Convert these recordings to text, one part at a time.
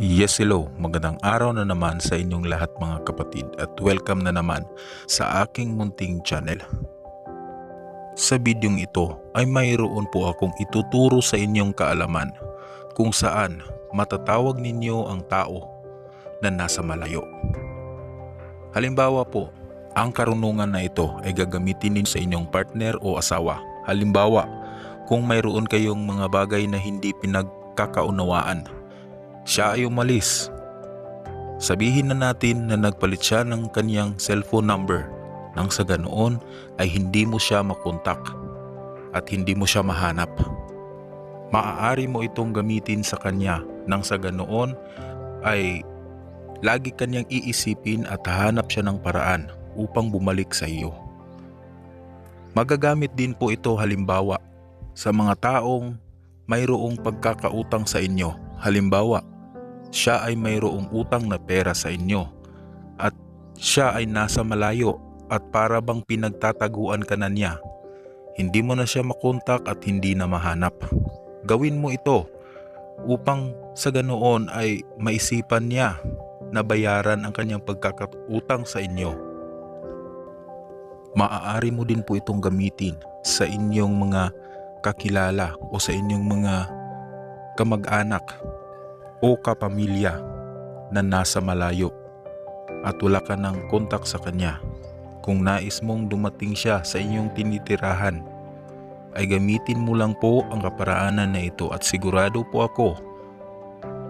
Yes, hello. Magandang araw na naman sa inyong lahat mga kapatid at welcome na naman sa aking munting channel. Sa bidyong ito ay mayroon po akong ituturo sa inyong kaalaman kung saan matatawag ninyo ang tao na nasa malayo. Halimbawa po, ang karunungan na ito ay gagamitin ninyo sa inyong partner o asawa. Halimbawa, kung mayroon kayong mga bagay na hindi pinagkakaunawaan siya ay umalis. Sabihin na natin na nagpalit siya ng kanyang cellphone number nang sa ganoon ay hindi mo siya makontak at hindi mo siya mahanap. Maaari mo itong gamitin sa kanya nang sa ganoon ay lagi kanyang iisipin at hahanap siya ng paraan upang bumalik sa iyo. Magagamit din po ito halimbawa sa mga taong mayroong pagkakautang sa inyo. Halimbawa, siya ay mayroong utang na pera sa inyo at siya ay nasa malayo at para bang pinagtataguan ka na niya. Hindi mo na siya makontak at hindi na mahanap. Gawin mo ito upang sa ganoon ay maisipan niya na bayaran ang kanyang pagkakautang sa inyo. Maaari mo din po itong gamitin sa inyong mga kakilala o sa inyong mga kamag-anak o kapamilya na nasa malayo at wala ka ng kontak sa kanya. Kung nais mong dumating siya sa inyong tinitirahan, ay gamitin mo lang po ang kaparaanan na ito at sigurado po ako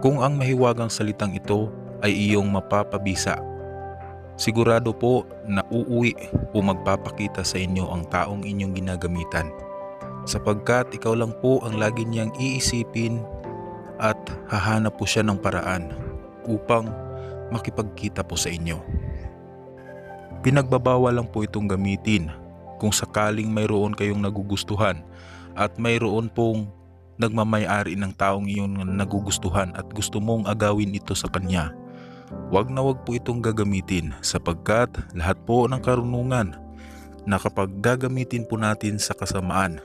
kung ang mahiwagang salitang ito ay iyong mapapabisa. Sigurado po na uuwi o magpapakita sa inyo ang taong inyong ginagamitan sapagkat ikaw lang po ang lagi niyang iisipin at hahanap po siya ng paraan upang makipagkita po sa inyo. Pinagbabawal lang po itong gamitin kung sakaling mayroon kayong nagugustuhan at mayroon pong nagmamayari ng taong iyon na nagugustuhan at gusto mong agawin ito sa kanya. Huwag na huwag po itong gagamitin sapagkat lahat po ng karunungan na kapag gagamitin po natin sa kasamaan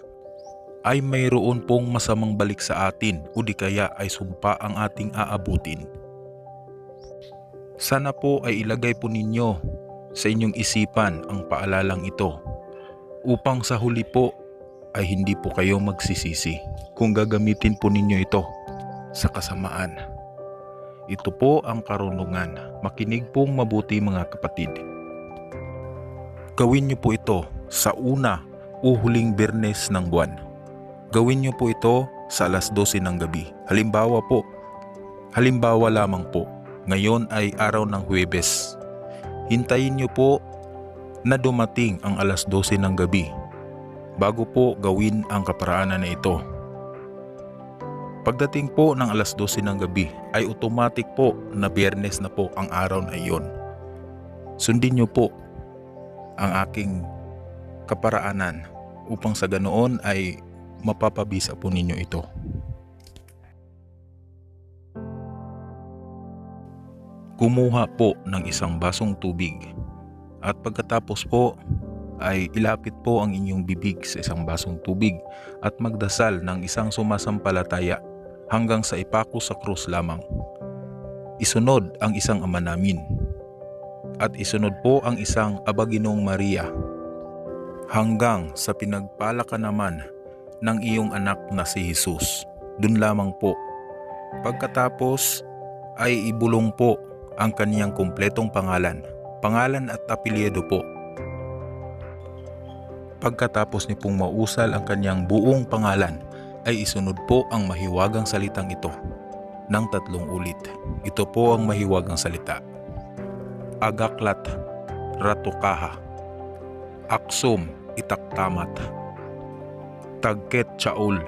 ay mayroon pong masamang balik sa atin o di kaya ay sumpa ang ating aabutin. Sana po ay ilagay po ninyo sa inyong isipan ang paalalang ito upang sa huli po ay hindi po kayo magsisisi kung gagamitin po ninyo ito sa kasamaan. Ito po ang karunungan. Makinig pong mabuti mga kapatid. Gawin niyo po ito sa una o huling birnes ng buwan. Gawin niyo po ito sa alas 12 ng gabi. Halimbawa po, halimbawa lamang po, ngayon ay araw ng Huwebes. Hintayin niyo po na dumating ang alas 12 ng gabi bago po gawin ang kaparaanan na ito. Pagdating po ng alas 12 ng gabi ay automatic po na biyernes na po ang araw na iyon. Sundin niyo po ang aking kaparaanan upang sa ganoon ay mapapabisa po ninyo ito. Kumuha po ng isang basong tubig at pagkatapos po ay ilapit po ang inyong bibig sa isang basong tubig at magdasal ng isang sumasampalataya hanggang sa ipako sa krus lamang. Isunod ang isang ama namin at isunod po ang isang abaginong Maria hanggang sa pinagpalaka naman ng iyong anak na si Jesus. Dun lamang po. Pagkatapos ay ibulong po ang kaniyang kumpletong pangalan, pangalan at apelyido po. Pagkatapos ni pong mausal ang kanyang buong pangalan, ay isunod po ang mahiwagang salitang ito ng tatlong ulit. Ito po ang mahiwagang salita. Agaklat, ratukaha, aksum, itaktamat, tagket chaul.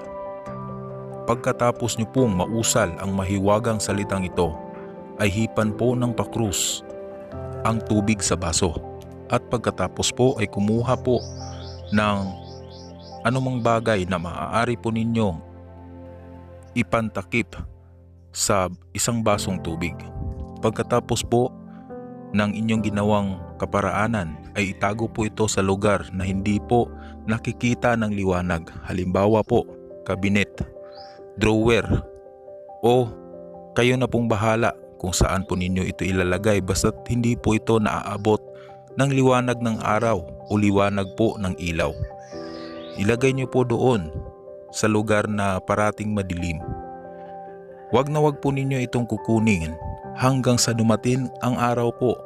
Pagkatapos niyo pong mausal ang mahiwagang salitang ito, ay hipan po ng pakrus ang tubig sa baso. At pagkatapos po ay kumuha po ng anumang bagay na maaari po ninyong ipantakip sa isang basong tubig. Pagkatapos po ng inyong ginawang kaparaanan ay itago po ito sa lugar na hindi po nakikita ng liwanag. Halimbawa po, kabinet, drawer o Kayo na pong bahala kung saan po ninyo ito ilalagay basta't hindi po ito naaabot ng liwanag ng araw o liwanag po ng ilaw. Ilagay niyo po doon sa lugar na parating madilim. Huwag na huwag po ninyo itong kukunin hanggang sa dumating ang araw po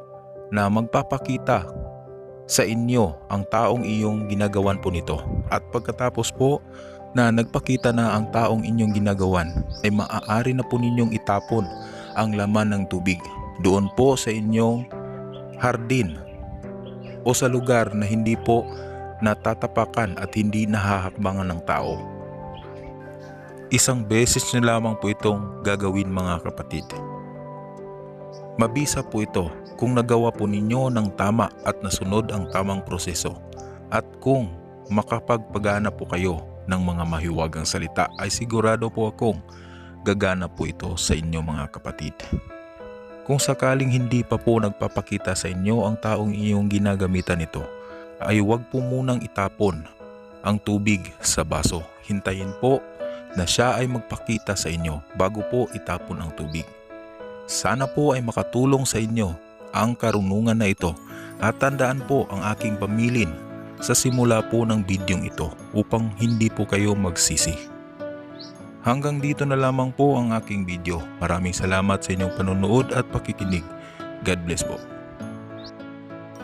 na magpapakita sa inyo ang taong iyong ginagawan po nito. At pagkatapos po na nagpakita na ang taong inyong ginagawan ay maaari na po ninyong itapon ang laman ng tubig doon po sa inyong hardin o sa lugar na hindi po natatapakan at hindi nahahakbangan ng tao. Isang beses na lamang po itong gagawin mga kapatid. Mabisa po ito kung nagawa po ninyo ng tama at nasunod ang tamang proseso at kung makapagpagana po kayo ng mga mahiwagang salita ay sigurado po akong gagana po ito sa inyo mga kapatid. Kung sakaling hindi pa po nagpapakita sa inyo ang taong iyong ginagamitan nito, ay huwag po munang itapon ang tubig sa baso. Hintayin po na siya ay magpakita sa inyo bago po itapon ang tubig. Sana po ay makatulong sa inyo ang karunungan na ito at tandaan po ang aking pamilin sa simula po ng bidyong ito upang hindi po kayo magsisi. Hanggang dito na lamang po ang aking video. Maraming salamat sa inyong panonood at pakikinig. God bless po.